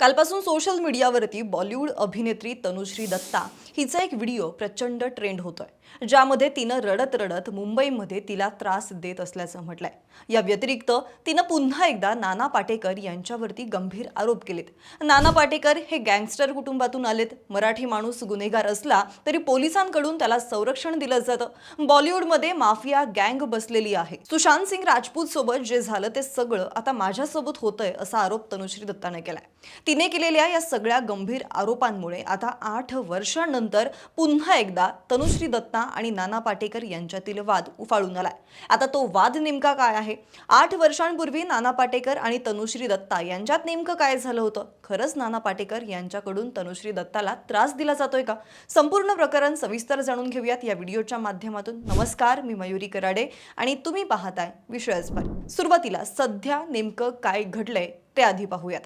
कालपासून सोशल मीडियावरती बॉलिवूड अभिनेत्री तनुश्री दत्ता हिचा एक व्हिडिओ प्रचंड ट्रेंड होतोय. ज्यामध्ये तिनं रडत रडत मुंबईमध्ये तिला त्रास देत असल्याचं म्हटलंय. या व्यतिरिक्त तिनं पुन्हा एकदा नाना पाटेकर यांच्यावरती गंभीर आरोप केलेत. नाना पाटेकर हे गँगस्टर कुटुंबातून आलेत. मराठी माणूस गुन्हेगार असला तरी पोलिसांकडून त्याला संरक्षण दिलं जातं. बॉलिवूडमध्ये माफिया गँग बसलेली आहे. सुशांत सिंग राजपूत सोबत जे झालं ते सगळं आता माझ्यासोबत होतंय असा आरोप तनुश्री दत्ताने केलाय. तिने केलेल्या या सगळ्या गंभीर आरोपांमुळे आता आठ वर्षांनंतर पुन्हा एकदा तनुश्री दत्ता आणि नाना पाटेकर यांच्यातील वाद उफाळून आलाय. आता तो वाद नेमका काय आहे? आठ वर्षांपूर्वी नाना पाटेकर आणि तनुश्री दत्ता यांच्यात नेमकं काय झालं होतं? खरंच नाना पाटेकर यांच्याकडून तनुश्री दत्ताला त्रास दिला जातोय का? संपूर्ण प्रकरण सविस्तर जाणून घेऊयात या व्हिडिओच्या माध्यमातून. नमस्कार मी मयुरी कराडे आणि तुम्ही पाहताय विषयच सुरुवातीला सध्या नेमकं काय घडलंय ते आधी पाहूयात.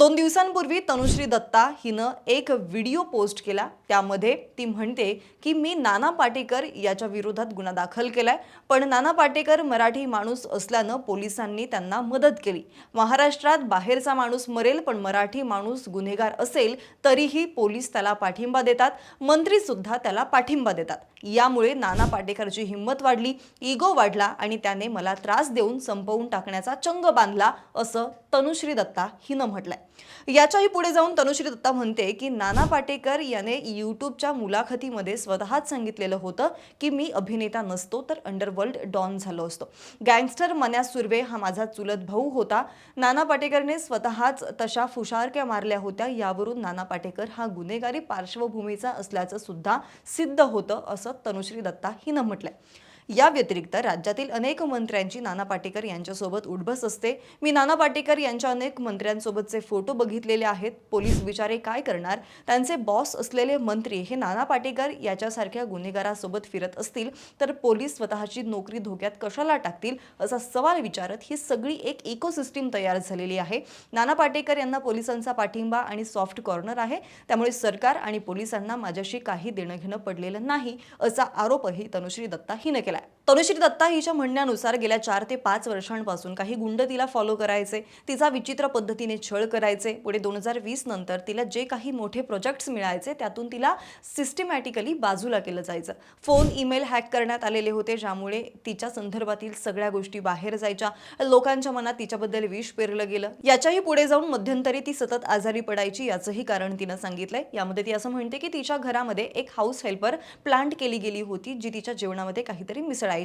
दोन दिवसांपूर्वी तनुश्री दत्ता हिनं एक व्हिडिओ पोस्ट केला. त्यामध्ये ती म्हणते की मी नाना पाटेकर याच्या विरोधात गुन्हा दाखल केलाय. पण नाना पाटेकर मराठी माणूस असल्यानं पोलिसांनी त्यांना मदत केली. महाराष्ट्रात बाहेरचा माणूस मरेल पण मराठी माणूस गुन्हेगार असेल तरीही पोलीस त्याला पाठिंबा देतात. मंत्रीसुद्धा त्याला पाठिंबा देतात. यामुळे नाना पाटेकरची हिंमत वाढली इगो वाढला आणि त्याने मला त्रास देऊन संपवून टाकण्याचा चंग बांधला असं तनुश्री दत्ता हिनं म्हटलंय. याच्याही पुढे जाऊन तनुश्री दत्ता म्हणते की नाना पाटेकर याने यूट्यूबच्या मुलाखतीमध्ये स्वतःच सांगितलेलं होतं की मी अभिनेता नसतो तर अंडरवर्ल्ड डॉन झालो असतो. गँगस्टर मन्या सुर्वे हा माझा चुलत भाऊ होता. नाना पाटेकरने स्वतःच तशा फुशारक्या मारल्या होत्या. यावरून नाना पाटेकर हा गुन्हेगारी पार्श्वभूमीचा असल्याचं सुद्धा सिद्ध होतं असं तनुश्री दत्ता हिनं म्हटलंय. या व्यतिरिक्त राज्यातील अनेक मंत्र्यांची नाना पाटेकर यांच्यासोबत उठबस असते. मी नाना पाटेकर यांच्या अनेक मंत्र्यांसोबतचे फोटो बघितलेले आहेत. पोलीस विचारे काय करणार? त्यांचे बॉस असलेले मंत्री हे नाना पाटेकर याच्यासारख्या गुन्हेगारासोबत फिरत असतील तर पोलीस स्वतःची नोकरी धोक्यात कशाला टाकतील? असा सवाल विचारत ही सगळी एक इकोसिस्टीम तयार झालेली आहे. नाना पाटेकर यांना पोलिसांचा पाठिंबा आणि सॉफ्ट कॉर्नर आहे. त्यामुळे सरकार आणि पोलिसांना माझ्याशी काही देणं घेणं पडलेलं नाही असा आरोपही तनुश्री दत्ता हिनं केलाय तनुश्री दत्ता हिच्या म्हणण्यानुसार गेल्या चार ते पाच वर्षांपासून काही गुंड तिला फॉलो करायचे तिचा विचित्र पद्धतीने छळ करायचे. पुढे दोन हजार वीस नंतर तिला जे काही मोठे प्रोजेक्ट्स मिळायचे त्यातून तिला सिस्टमॅटिकली बाजूला केलं जायचं. फोन ईमेल हॅक करण्यात आलेले होते ज्यामुळे तिच्या संदर्भातील सगळ्या गोष्टी बाहेर जायच्या. लोकांच्या मनात तिच्याबद्दल विष पेरलं गेलं. याच्याही पुढे जाऊन मध्यंतरी ती सतत आजारी पडायची याचंही कारण तिनं सांगितलंय. यामध्ये ती असं म्हणते की तिच्या घरामध्ये एक हाऊस हेल्पर प्लांट केली गेली होती जी तिच्या जेवणामध्ये काहीतरी मिसळायची.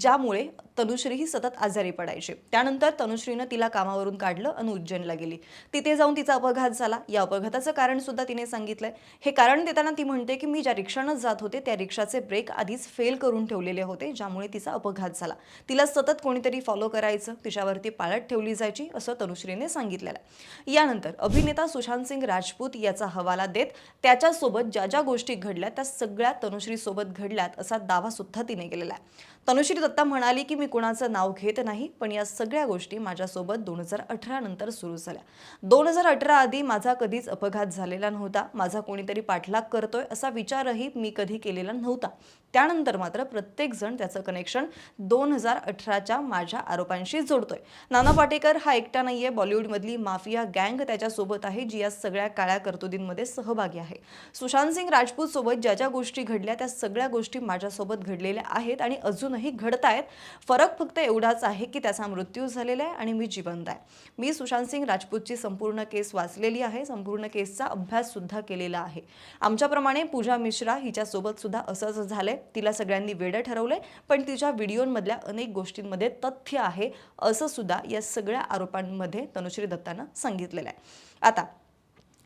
ज्यामुळे तनुश्री ही सतत आजारी पडायची. त्यानंतर तनुश्रीनं तिला कामावरून काढलं आणि उज्जैनला गेली. तिथे जाऊन तिचा अपघात झाला. या अपघाताचं कारण सुद्धा तिने सांगितलंय. हे कारण देताना ती म्हणते की मी ज्या रिक्षानं जात होते त्या रिक्षाचे ब्रेक आधीच फेल करून ठेवलेले होते ज्यामुळे तिचा अपघात झाला. तिला सतत कोणीतरी फॉलो करायचं तिच्यावरती पाळत ठेवली जायची असं तनुश्रीने सांगितलेलं आहे. यानंतर अभिनेता सुशांत सिंग राजपूत याचा हवाला देत त्याच्यासोबत ज्या ज्या गोष्टी घडल्या त्या सगळ्या तनुश्रीसोबत घडल्यात असा दावा सुद्धा तिने केलेला आहे. तनुश्री दत्ता म्हणाली की मी कुणाचं नाव घेत नाही पण या सगळ्या गोष्टी माझ्यासोबत दोन हजार अठरा नंतर सुरू झाल्या. दोन हजार अठरा आधी माझा कधीच अपघात झालेला नव्हता. माझा कोणीतरी पाठलाग करतोय असा विचारही मी कधी केलेला नव्हता. त्यानंतर मात्र प्रत्येक जण त्याचं कनेक्शन दोन हजार अठराच्या माझ्या आरोपांशी जोडतोय. नाना पाटेकर हा एकटा नाहीये. बॉलिवूडमधली माफिया गँग त्याच्यासोबत आहे जी या सगळ्या काळ्या कर्तुदींमध्ये सहभागी आहे. सुशांत सिंग राजपूत सोबत ज्या ज्या गोष्टी घडल्या त्या सगळ्या गोष्टी माझ्यासोबत घडलेल्या आहेत आणि अजून अजूनही घडत आहेत. फरक फक्त एवढाच आहे की त्याचा मृत्यू झालेला आहे आणि मी जिवंत आहे. मी सुशांत सिंग राजपूतची संपूर्ण केस वाचलेली आहे. संपूर्ण केसचा अभ्यास सुद्धा केलेला आहे. आमच्याप्रमाणे पूजा मिश्रा हिच्यासोबत सुद्धा असंच झालंय. तिला सगळ्यांनी वेडं ठरवलंय. पण तिच्या व्हिडिओमधल्या अनेक गोष्टींमध्ये तथ्य आहे असं सुद्धा या सगळ्या आरोपांमध्ये तनुश्री दत्तानं सांगितलेलं आहे. आता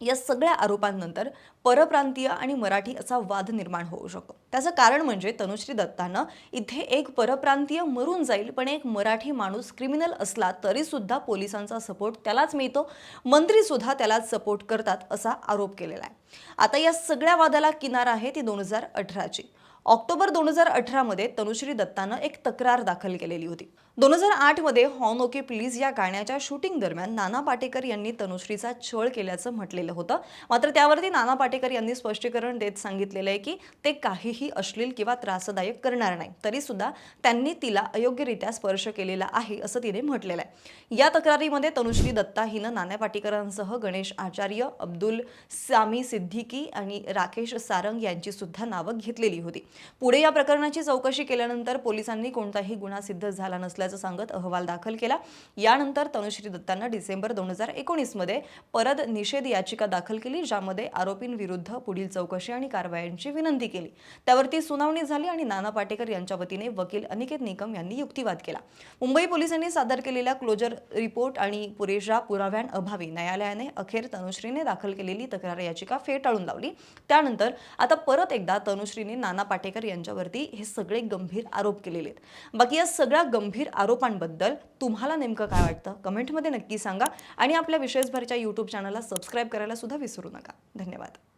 या सगळ्या आरोपांनंतर परप्रांतीय आणि मराठी असा वाद निर्माण होऊ शकतो. त्याचं कारण म्हणजे तनुश्री दत्तानं इथे एक परप्रांतीय मरून जाईल पण एक मराठी माणूस क्रिमिनल असला तरी सुद्धा पोलिसांचा सपोर्ट त्यालाच मिळतो. मंत्री सुद्धा त्यालाच सपोर्ट करतात असा आरोप केलेला आहे. आता या सगळ्या वादाला किनार आहे ती दोन हजार अठराची. ऑक्टोबर दोन हजार अठरामध्ये तनुश्री दत्तानं एक तक्रार दाखल केलेली होती. दोन हजार आठमध्ये हॉन ओके प्लीज या गाण्याच्या शूटिंग दरम्यान नाना पाटेकर यांनी तनुश्रीचा छळ केल्याचं म्हटलेलं होतं. मात्र त्यावरती नाना पाटेकर यांनी स्पष्टीकरण देत सांगितलेलं आहे की ते काहीही अश्लील किंवा त्रासदायक करणार नाही. तरीसुद्धा त्यांनी तिला अयोग्यरित्या स्पर्श केलेला आहे असं तिने म्हटलेलं आहे. या तक्रारीमध्ये तनुश्री दत्ता हिनं नाना पाटेकरांसह गणेश आचार्य अब्दुल सामी सिद्दीकी आणि राकेश सारंग यांची सुद्धा नावं घेतलेली होती. पुढे या प्रकरणाची चौकशी केल्यानंतर पोलिसांनी कोणताही गुन्हा सिद्ध झाला नसल्याचं सांगत अहवाल दाखल केला. यानंतर तनुश्री दत्तांना डिसेंबर दोन हजार एकोणीसमध्ये परत निषेध याचिका दाखल केली ज्यामध्ये आरोपींविरुद्ध पुढील चौकशी आणि कारवायांची विनंती केली. त्यावरती सुनावणी झाली आणि नाना पाटेकर यांच्या वतीने वकील अनिकेत निकम यांनी युक्तिवाद केला. मुंबई पोलिसांनी सादर केलेल्या क्लोजर रिपोर्ट आणि पुरेशा पुराव्यांअभावी न्यायालयाने अखेर तनुश्रीने दाखल केलेली तक्रार याचिका फेटाळून लावली. त्यानंतर आता परत एकदा तनुश्रीने नाना पाटेकर यांच्यावरती हे सगळे गंभीर आरोप केलेले आहेत. बाकी या सगळ्या गंभीर आरोपांबद्दल तुम्हाला नेमकं काय वाटतं? कमेंटमध्ये नक्की सांगा. आणि आपल्या विशेषभरच्या यूट्यूब चॅनलला सबस्क्राईब करायला सुद्धा विसरू नका. धन्यवाद.